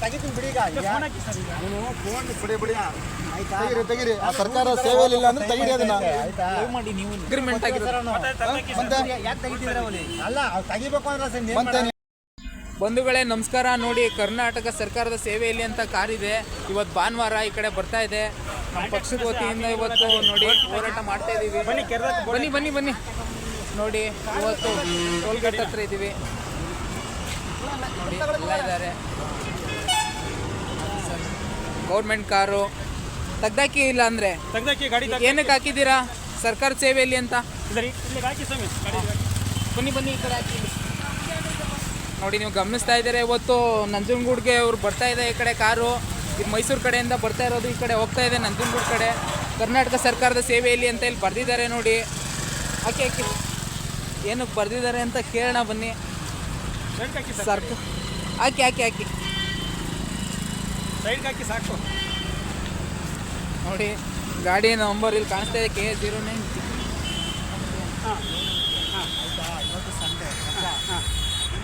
ತೆಗಿತೀನಿ ಬಿಡಿ ಈಗ. ಈಗ ನೀನು ಫೋನ್ ಬಿಡಿ ಬಿಡಿ. ಆಯ್ತಾ? ತೆಗಿರಿ ತೆಗಿರಿ. ಆ ಸರ್ಕಾರ ಸೇವೆಯಲ್ಲಿ ಇಲ್ಲ ಅಂದ್ರೆ ತೆಗಿರಿ ಅದನ್ನ. ಆಯ್ತಾ? ಮಾಡಿ ನೀವು. ಅಗ್ರಿಮೆಂಟ್ ಆಗಿರೋದು. ಮತ್ತೆ ಯಾಕೆ ತೆಗಿತಿದ್ರ ಅಲ್ಲ ಅವ್ರು ತೆಗಿಬೇಕು ಅಂದ್ರೆ ಸರ್ ನೇಮ್ ಮತ್ತೆ ಬಂಧುಗಳೇ ನಮಸ್ಕಾರ ನೋಡಿ ಕರ್ನಾಟಕ ಸರ್ಕಾರದ ಸೇವೆಯಲ್ಲಿ ಅಂತ ಕಾರಿದೆ. ಇವತ್ತು ಭಾನುವಾರ ಈ ಕಡೆ ಬರ್ತಾ ಇದೆ. ನಮ್ಮ ಪಕ್ಷದ ವತಿಯಿಂದ ಇವತ್ತು ನೋಡಿ ಹೋರಾಟ ಮಾಡ್ತಾ ಇದ್ದೀವಿ ಬನ್ನಿ ಬನ್ನಿ ಬನ್ನಿ ನೋಡಿ ಇವತ್ತು ಟೋಲ್ಗೇಟ್ ಹತ್ರ ಇದ್ದೀವಿ ನೋಡಿ ಎಲ್ಲ ಇದ್ದಾರೆ. Government car. ತಗ್ದಾಕಿ ಇಲ್ಲ ಅಂದ್ರೆ? ತೆಗ್ದಾಕಿ ಗಾಡಿ ಏನಕ್ಕೆ ಹಾಕಿದ್ದೀರಾ? ಸರ್ಕಾರ ಸೇವೆಯಲ್ಲಿ ಅಂತ? ಬನ್ನಿ ಬನ್ನಿ ಈ ಕಡೆ ಹಾಕಿ. ನೋಡಿ ನೀವು ಗಮನಿಸ್ತಾ ಇದ್ದೀರಾ ಇವತ್ತು? ನಂಜನಗೂಡ್ಗೆ ಅವ್ರು ಬರ್ತಾ ಇದೆ ಈ ಕಡೆ ಕಾರು. ಇದು ಮೈಸೂರು ಕಡೆಯಿಂದ ಬರ್ತಾ ಇರೋದು ಈ ಕಡೆ ಹೋಗ್ತಾ ಇದೆ ನಂಜನಗೂಡ್ ಕಡೆ. ಕರ್ನಾಟಕ ಸರ್ಕಾರದ ಸೇವೆಯಲ್ಲಿ ಅಂತ ಇಲ್ಲಿ ಬರ್ದಿದ್ದಾರೆ ನೋಡಿ. ಹಾಕಿ ಹಾಕಿ. ಏನಕ್ಕೆ ಬರ್ದಿದ್ದಾರೆ ಅಂತ ಕೇಳೋಣ ಬನ್ನಿ. ಸರ್ಕ ಹಾಕಿ ಹಾಕಿ ಹಾಕಿ ಸೈಡ್ ಹಾಕಿ ಸಾಕು. ನೋಡಿ ಗಾಡಿ ನಂಬರ್ ಇಲ್ಲಿ ಕಾಣಿಸ್ತಾ ಇದೆ ಕೆ ಜೀರೋ ನೈನ್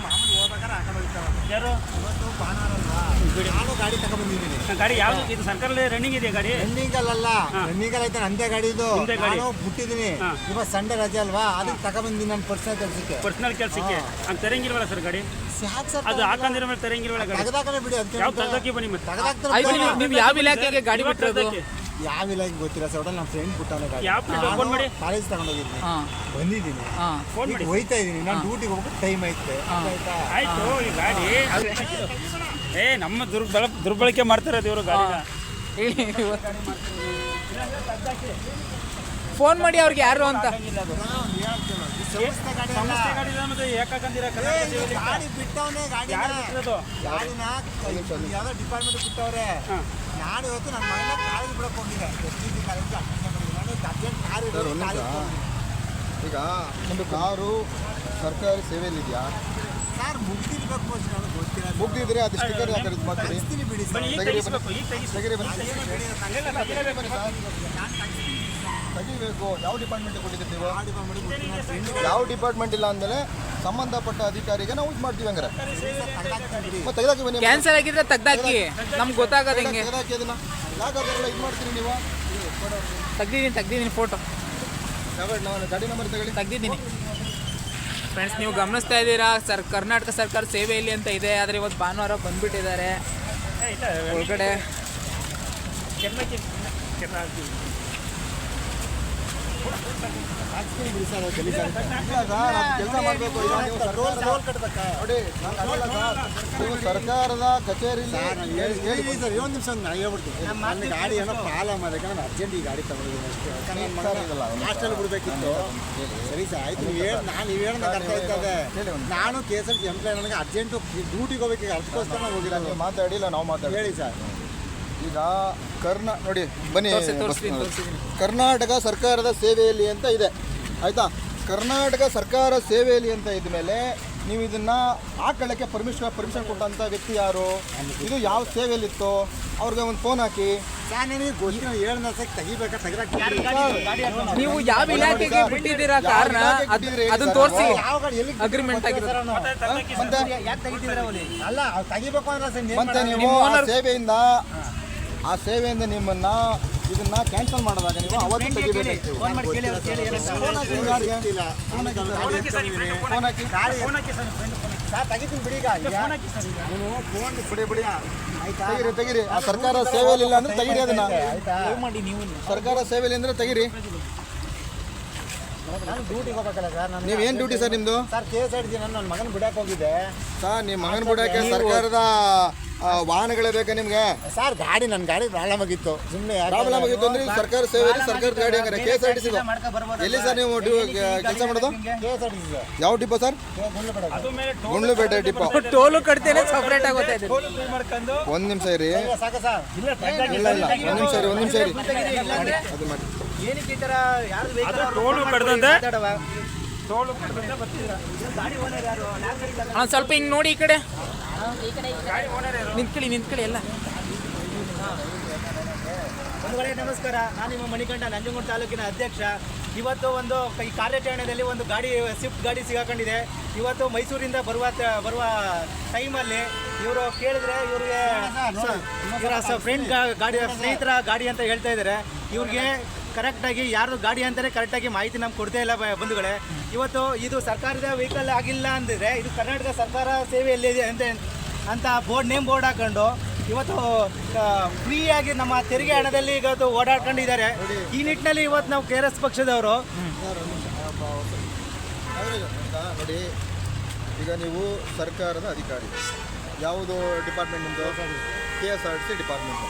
ಮಾಮೂಲಿ ಹೋಗ್ಬೇಕಾದ್ರೆ ಹಾಕೊಂಡು ಹೋಗ್ತಾವ ಯಾರು? ಇವತ್ತು ಭಾನುವಾರ ಅಲ್ವಾ? ನಾನು ಗಾಡಿ ತಗೊಂಡ್ಬಂದಿದ್ದೀನಿ ಗಾಡಿ ಯಾವ ಇದು? ಸರ್ಕಾರದಲ್ಲಿ ರನ್ನಿಂಗ್ ಇದೆ ಗಾಡಿ? ರನ್ನಿಂಗ್ ಅಲ್ಲ ರನ್ನಿಂಗ್ ಐತೆ ನಂದೇ ಗಾಡಿ ಇದು. ನಿಮ್ದೇ ಗಾಡಿ. ನಾನು ಬಿಟ್ಟಿದ್ದೀನಿ. ಹಾ. ಸಂಡೆ ಸಂಡೇ ರಜೆ ಅಲ್ವಾ? ಅದಕ್ಕೆ ತಗೊಂಡ್ಬಂದಿನಿ ನನ್ನ ಪರ್ಸನಲ್ ಕೆಲಸಕ್ಕೆ. ಪರ್ಸನಲ್ ಕೆಲಸಕ್ಕೆ? ಹಂಗೆ ತೆರಂಗಿಲ್ವಲ್ಲ ಸರ್ ಗಾಡಿ? ಯಾಕೆ ಸರ್ ಅದು ಹಾಕಂದಿರೋ ಮೇಲೆ ತೆರಂಗಿಲ್ವಲ್ಲ ಗಾಡಿ? ತೆಗೆದಾಕನೆ ಬಿಡಿ ಅದಕ್ಕೆ ಯಾವ ತೆಗ್ದಾಕಿ ಬನ್ನಿ ಮತ್ತೆ. ಆಯ್ತು ನೀವು ನೀವು ಯಾವ ಇಲಾಖೆಗೆ ಗಾಡಿ ಬಿಟ್ಟಿರೋದು? ಯಾವ ಇಲಾಖೆ ಗೊತ್ತಿಲ್ಲ ಸರ್ ನಮ್ಮ ಫ್ರೆಂಡ್ ಬಿಟ್ಟವನೇ ಗಾಡಿ. ಯಾವ ಪ್ಲೇಟ್ ಓಪನ್ ಮಾಡಿ. ಕಾಲೇಜ್ ತಗೊಂಡೋಗಿದ್ದೀನಿ ಹಾಂ. ಬಂದಿದ್ದೀನಿ. ಹಾಂ. ಫೋನ್ ಈಗ ಮಾಡಿ. ಹೋಯ್ತಾ ಇದ್ದೀನಿ. ನಾನು ಡ್ಯೂಟಿಗೆ ಹೋಗ್ಬಿಟ್ಟು ಟೈಮ್ ಐತೆ ಆಯ್ತಾ? ಆಯ್ತು ಈ ಗಾಡಿ. ಏ ನಮ್ಮ ದುರ್ಬಳ ದುರ್ಬಳಕೆ ಮಾಡ್ತಾರೆ ಇವರು ಗಾಡಿನ. ಫೋನ್ ಮಾಡಿ ಅವ್ರಿಗೆ ಯಾರು ಅಂತ. ಸಂಸ್ಥೆ ಗಾಡಿ ಗಾಡಿ ಇಲ್ಲ ಮತ್ತೆ ಯಾಕಂದಿರ ಏ, ಗಾಡಿ ಬಿಟ್ಟವನೇ ಗಾಡಿನ. ಯಾರು ಬಿಟ್ಟಿರೋದು? ಗಾಡಿನ ಯಾವ್ದೋ ಡಿಪಾರ್ಟ್ಮೆಂಟ್ ಬಿಟ್ಟವ್ರೆ. ನಾನು ಇವತ್ತು ನನ್ನ ಮಗನ ಕಾಲೇಜ್ ಬಿಡಕ್ಕೆ ಹೋಗಿದ್ದೆ. ಎಸ್ ಟಿ ಸಿ ಕಾಲೇಜ್ ನಾನು ಅರ್ಜೆಂಟ್ ಕಾರ್ ಸರ್, ಒಂದ್ ಈಗ ಒಂದು ಕಾರು ಸರ್ಕಾರಿ ಸೇವೆಯಲ್ಲಿ ಇದೆಯಾ? ಸರ್ ಮುಗ್ದಿರ್ಬೇಕು ಅಷ್ಟೇ ನನಗೆ ಗೊತ್ತಿಲ್ಲ ಮುಗ್ದಿದ್ರೆ ಅದು ಸ್ಟಿಕ್ಕರ್ ಯಾಕಡೆ ಇದು ಮಾಡ್ತೀರಿ ಕಳಿಸ್ತೀನಿ ಬಿಡಿ ಸರ್. ತೆಗಿರಿ ಬನ್ನಿ. ತೆಗಿರಿ ತೆಗಿಬೇಕು. ಯಾವ ಡಿಪಾರ್ಟ್ಮೆಂಟ್ ಕೊಟ್ಟಿದ್ದೀರಿ ನೀವು? ಯಾವ ಡಿಪಾರ್ಟ್ಮೆಂಟ್ ಇಲ್ಲ ಅಂದಮೇಲೆ ಸಂಬಂಧಪಟ್ಟ ಅಧಿಕಾರಿಗೆ ನಾವು ಇದು ಮಾಡ್ತೀವಿ ಹಂಗಾರೆ. ಮತ್ತೆ ತೆಗೆದಾಕಿ ಬನ್ನಿ. ಕ್ಯಾನ್ಸಲ್ ಆಗಿದ್ರೆ ತೆಗ್ದಾಕಿ ನಮ್ಗೆ ಗೊತ್ತಾಗೋದು ಹೆಂಗೆ. ತೆಗೆದಾಕಿ ಅದನ್ನ. ಯಾಕೆ ಇದು ಮಾಡ್ತೀರಿ ನೀವು? ತೆಗ್ದಿದ್ದೀನಿ ತೆಗ್ದಿದ್ದೀನಿ ಫೋಟೋ ನಾನು ನಾವು ಗಾಡಿ ನಂಬರ್ ತಗೊಳ್ಳಿ. ತೆಗ್ದಿದ್ದೀನಿ. ಫ್ರೆಂಡ್ಸ್ ನೀವು ಗಮನಿಸ್ತಾ ಇದ್ದೀರಾ? ಸರ್ ಕರ್ನಾಟಕ ಸರ್ಕಾರ ಸೇವೆಯಲ್ಲಿ ಅಂತ ಇದೆ. ಆದರೆ ಇವತ್ತು ಭಾನುವಾರ ಬಂದ್ಬಿಟ್ಟಿದ್ದಾರೆ. ಒಳಗಡೆ ಚೆನ್ನಾಗಿ ಒಳಗಡೆ ಕೆರ್ನಕ್ಕೆ ಕೆರ್ನ ಹಾಕ್ತೀವಿ ಹಾಕ್ತೀನಿ ಬಿಡಿ ಸರ್, ಅದು ಗಲೀಜ್ ಆಗುತ್ತೆ. ಇಲ್ಲ ಸರ್ ಅದು ಕೆಲಸ ಮಾಡಬೇಕು ಸರ್ಕಾರದ ಕಚೇರಿ? ನೋಡಿ ಸರ್ ನೀವು ಸರ್ಕಾರದ ಕಚೇರಿಲಿ ಸರ್, ನಾನು ಹೇಳಿ- ಹೇಳಿ ಸರ್, ಒಂದು ನಿಮಿಷ ನಾನು ಹೇಳ್ಬಿಡ್ತೀನಿ. ನನ್ನ ಗಾಡಿ ಏನೋ ಪ್ರಾಬ್ಲಮ್ ಅದಕ್ಕೆ ನಾನು ಅರ್ಜೆಂಟ್ ಈ ಗಾಡಿ ತಗೊಂಡಿದ್ದೀನಿ ಅಷ್ಟೇ ಹಾಸ್ಟೆಲ್ ಬಿಡಬೇಕಿತ್ತು ಸರಿ ಸರ್ ಆಯ್ತು ನೀವು ಹೇಳಿ ನಾನು ನೀವು ಹೇಳಿ ಅರ್ಥ. ನಾನು K S L C employ ನನಗೆ ಅರ್ಜೆಂಟು ಡ್ಯೂಟಿಗೆ ಹೋಗ್ಬೇಕು ಅದಕ್ಕೋಸ್ಕರ ಹೋಗಿಲ್ಲ ಮಾತಾಡಿಲ್ಲ ನಾವು ಮಾತಾಡಿ ಹೇಳಿ ಸರ್ ಈಗ ಕರ್ನಾ ನೋಡಿ ಬನ್ನಿ. ಕರ್ನಾಟಕ ಸರ್ಕಾರದ ಸೇವೆಯಲ್ಲಿ ಅಂತ ಇದೆ. ಆಯಿತಾ? ಕರ್ನಾಟಕ ಸರ್ಕಾರ ಸೇವೆಯಲ್ಲಿ ಅಂತ ಇದ್ಮೇಲೆ ನೀವು ಇದನ್ನ ಹಾಕೊಳ್ಳೋಕ್ಕೆ ಪರ್ಮಿಷನ್ ಪರ್ಮಿಷನ್ ಕೊಟ್ಟಂತ ವ್ಯಕ್ತಿ ಯಾರು? ಇದು ಯಾವ ಸೇವೆಯಲ್ಲಿತ್ತು? ಅವ್ರಿಗೆ ಒಂದು ಫೋನ್ ಹಾಕಿ. ನೀವು ಯಾವ ಇಲಾಖೆಗೆ ಬಿಟ್ಟಿದ್ದೀರಾ ಕಾರಣ? ಅದನ್ನ ತೋರಿಸಿ. ಅಗ್ರಿಮೆಂಟ್ ಆಗಿರೋದು ಮತ್ತೆ ನೀವು ಸೇವೆಯಿಂದ ಆ ಸೇವೆಯಿಂದ ನಿಮ್ಮನ್ನ ಇದನ್ನ ಕ್ಯಾನ್ಸಲ್ ಮಾಡಿದಾಗ ನೀವು ಅವತ್ತು ತೆಗಿಬೇಕು. ಸರ್ ಸರ್ ಸರ್ ಸರ್ ತೆಗಿರಿ ತೆಗಿರಿ. ಆ ಸರ್ಕಾರ ಸೇವೆಯಲ್ಲಿ ಇಲ್ಲ ಅಂದ್ರೆ ತೆಗಿರಿ ಅದನ್ನ. ಆಯ್ತಾ? ಮಾಡಿ ನೀವು. ಸರ್ಕಾರ ಸೇವೆಯಲ್ಲಿ ಅಂದ್ರೆ ತೆಗಿರಿ. ನಾನು ಡ್ಯೂಟಿಗೆ ಹೋಗ್ಬೇಕಲ್ಲ ಸರ್ ನಾನು ನೀವು ಏನು ಡ್ಯೂಟಿ ಸರ್ ನಿಮ್ಮದು ಸರ್ ಕೇಸ್ ಹಿಡಿದಿ ನಾನು ನನ್ನ ಮಗನ ಬಿಡಕ್ಕೆ ಹೋಗಿದ್ದೆ. ಸರ್ ನಿಮ್ಮ ಮಗನ ಬಿಡಕ್ಕೆ ಸರ್ಕಾರದ ವಾಹನಗಳೇ ಬೇಕಾ ನಿಮ್ಗೆ? ಸರ್ ಗಾಡಿ ನನ್ನ ಗಾಡಿ ಪ್ರಾಬ್ಲಮ್ ಆಗಿತ್ತು ಸುಮ್ಮನೆ ಪ್ರಾಬ್ಲಮ್ ಆಗಿತ್ತು ಅಂದ್ರೆ ಸರ್ಕಾರ ಸೇವೆ ಸರ್ಕಾರದ ಗಾಡಿ ಹಂಗಾರೆ. K S R T C ಎಲ್ಲಿ ಸರ್ ನೀವು ಕೆಲಸ ಮಾಡೋದು? ಯಾವ ಡಿಪೋ ಸರ್ ಗುಂಡ್ಲು ಬಿಡೋದು ಅದು ಮೇಲೆ ಗುಂಡ್ಲುಪೇಟೆ ಡಿಪೋ. ಟೋಲು ಕಟ್ತೇನೆ ಸಪ್ರೇಟ್ ಆಗುತ್ತೆ ಒಂದ್ ಟೋಲ್ ಪೇ ಮಾಡ್ಕೊಂಡು ಒಂದು ನಿಮಿಷ ಇರಿ. ಸಾಕು ಸರ್? ಇಲ್ಲ ಇಲ್ಲ ಒಂದ್ ನಿಮಿಷ ಇರಿ ಒಂದು ನಿಮಿಷ ಇರಿ. ಅದು ಮಾಡಿ. ಏನಕ್ಕೆ ಈ ಟೋಲು ಕಡ್ದಂತೆ? ಸ್ವಲ್ಪ ಹಿಂಗ್ ನೋಡಿ ಈ ಕಡೆ. ನಿಂತ್ಕೊಳ್ಳಿ ನಿಂತ್ಕೊಳ್ಳಿ ಎಲ್ಲ. ಒಂದು ವೇಳೆ ನಮಸ್ಕಾರ. ನಾನು ನಿಮ್ಮ ಮಣಿಕಂಠ, ನಂಜನಗೂಡು ತಾಲೂಕಿನ ಅಧ್ಯಕ್ಷ. ಇವತ್ತು ಒಂದು ಈ ಕಾರ್ಯಾಚರಣೆಯಲ್ಲಿ ಒಂದು ಗಾಡಿ, ಸ್ವಿಫ್ಟ್ ಗಾಡಿ ಸಿಗಾಕೊಂಡಿದೆ. ಇವತ್ತು ಮೈಸೂರಿಂದ ಬರುವ ಬರುವ ಟೈಮಲ್ಲಿ ಇವರು ಕೇಳಿದ್ರೆ ಇವ್ರಿಗೆ ಇವರ ಫ್ರೆಂಡ್ ಗಾಡಿ ಸ್ನೇಹಿತರ ಗಾಡಿ ಅಂತ ಹೇಳ್ತಾ ಇದ್ದಾರೆ. ಇವ್ರಿಗೆ ಕರೆಕ್ಟಾಗಿ ಯಾರು ಗಾಡಿ ಅಂತಾರೆ ಕರೆಕ್ಟಾಗಿ ಮಾಹಿತಿ ನಮ್ಗೆ ಕೊಡ್ತಾ ಇಲ್ಲ ಬಂಧುಗಳೇ. ಇವತ್ತು ಇದು ಸರ್ಕಾರದ ವೆಹಿಕಲ್ ಆಗಿಲ್ಲ ಅಂದಿದ್ರೆ ಇದು ಕರ್ನಾಟಕ ಸರ್ಕಾರ ಸೇವೆಯಲ್ಲಿದೆ ಅಂತ ಅಂತ ಬೋರ್ಡ್ ನೇಮ್ ಬೋರ್ಡ್ ಹಾಕೊಂಡು ಇವತ್ತು ಫ್ರೀಯಾಗಿ ನಮ್ಮ ತೆರಿಗೆ ಹಣದಲ್ಲಿ ಇವತ್ತು ಓಡಾಡ್ಕೊಂಡಿದ್ದಾರೆ. ಈ ನಿಟ್ಟಿನಲ್ಲಿ ಇವತ್ತು ನಾವು ಕೆ ಆರ್ ಎಸ್ ಪಕ್ಷದವರು ನೋಡಿ ಈಗ ನೀವು ಸರ್ಕಾರದ ಅಧಿಕಾರಿ. ಯಾವುದು ಡಿಪಾರ್ಟ್ಮೆಂಟ್ ನಿಮ್ಮದು K S R T C department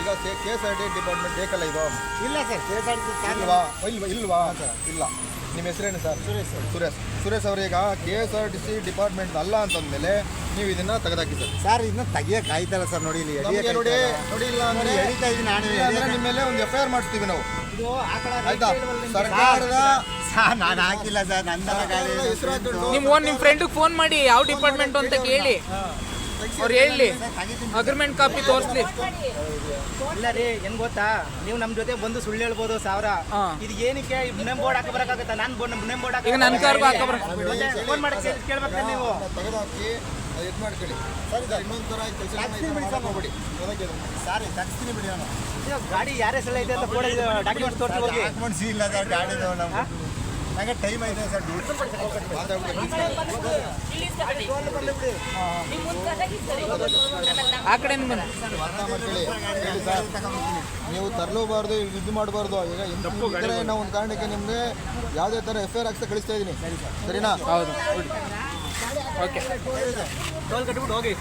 ಈಗ K S R T department ಬೇಕಲ್ಲ ಇದು? ಇಲ್ಲ sir K S R T C ಇಲ್ವಾ? ಇಲ್ವಾ? ಇಲ್ವಾ? ಇಲ್ಲ. ನಿಮ್ಮ ಹೆಸರೇನು ಸರ್? ಸುರೇಶ್ ಸುರೇಶ್. ಸುರೇಶ್ ಅವರೀಗ K S R T C department ಅಲ್ಲ ಅಂತಂದಮೇಲೆ ನೀವು ಇದನ್ನ ತೆಗೆದಾಕಿ ಸರ್ ಸರ್ ಇದನ್ನ ತೆಗಿಯಕ್ಕೆ ಆಯ್ತಲ್ಲ ಸರ್ ನೋಡಿ ಇಲ್ಲಿ ನೋಡಿ. ನೋಡಿ ಇಲ್ಲ ಅಂದ್ರೆ ಇದೀನಿ ನಾನು ಅಂದ್ರೆ ನಿಮ್ಮ ಮೇಲೆ ಒಂದು ಎಫ್ ಐ ಆರ್ ಮಾಡಿಸ್ತೀವಿ ನಾವು. ಇದು ಆಯ್ತಾ? ಸರ್ಕಾರದ ಸರ್ ನಾನು ಹಾಕಿಲ್ಲ ಸರ್ ಹೆಸರು ನಿಮ್ಮ ಓನ್ ನಿಮ್ಮ ಫ್ರೆಂಡಿಗೆ ಫೋನ್ ಮಾಡಿ ಯಾವ ಡಿಪಾರ್ಟ್ಮೆಂಟ್ ಅಂತ ಕೇಳಿ ಅವ್ರು ಹೇಳಿ ಅಗ್ರಿಮೆಂಟ್ ಕಾಪಿ ತೋರಿಸ್ಲಿ. ಇಲ್ಲ ರೀ ಏನ್ ಗೊತ್ತಾ? ನೀವು ನಮ್ ಜೊತೆ ಬಂದು ಸುಳ್ಳು ಹೇಳ್ಬೋದು ಸಾವಿರ. ಇದು ಏನಕ್ಕೆ ನೇಮ್ ಬೋರ್ಡ್ ಹಾಕಿ ಬರಕಾಗತ್ತಾ ಬೋರ್ಡ್ ನೇಮ್ ಬೋರ್ಡ್ ಈಗ ನನ್ ಕಾರ್ ಫೋನ್ ಮಾಡಿ ಕೇಳ್ಬೇಕು ನೀವು ತೆಗೆದಾಕಿ ಇದು ಮಾಡ್ಕೊಳ್ಳಿ ಸರಿ ಸರ್ ಇನ್ನೊಂದು ಥರ ಕೆಲಸ ಹೋಗ್ಬಿಡಿ. ಸಾರಿ ತಗ್ಸ್ತೀನಿ ಬಿಡಿ ನಾನು. ಗಾಡಿ ಯಾರೇ ಸಲ ಇದೆ ಅಂತ ಕೂಡ ಡಾಕ್ಯುಮೆಂಟ್ಸ್ ತೋರಿಸಿ ಹೋಗಿ. ಡಾಕ್ಯುಮೆಂಟ್ಸ್ ಇಲ್ಲ ಗಾಡಿದು ನಮ್ಮ ನಂಗೆ ಟೈಮ್ ಐತೆ ಸರ್ ಡ್ಯೂಟಿ ಆ ಕಡೆ ನೀವು ತರಲೂಬಾರ್ದು ಇದು ಮಾಡಬಾರ್ದು. ಈಗ ಇದ್ರೆ ನಾವು ಒಂದು ಕಾರಣಕ್ಕೆ ನಿಮಗೆ ಯಾವುದೇ ಥರ ಎಫ್ ಐ ಆರ್ ಹಾಕ್ಸ ಕಳಿಸ್ತಾ ಇದ್ದೀನಿ ಸರಿನಾ? ಹೌದು. ಓಕೆ. ಟೋಲ್ ಕಟ್ಬಿಟ್ಟು ಹೋಗಿ.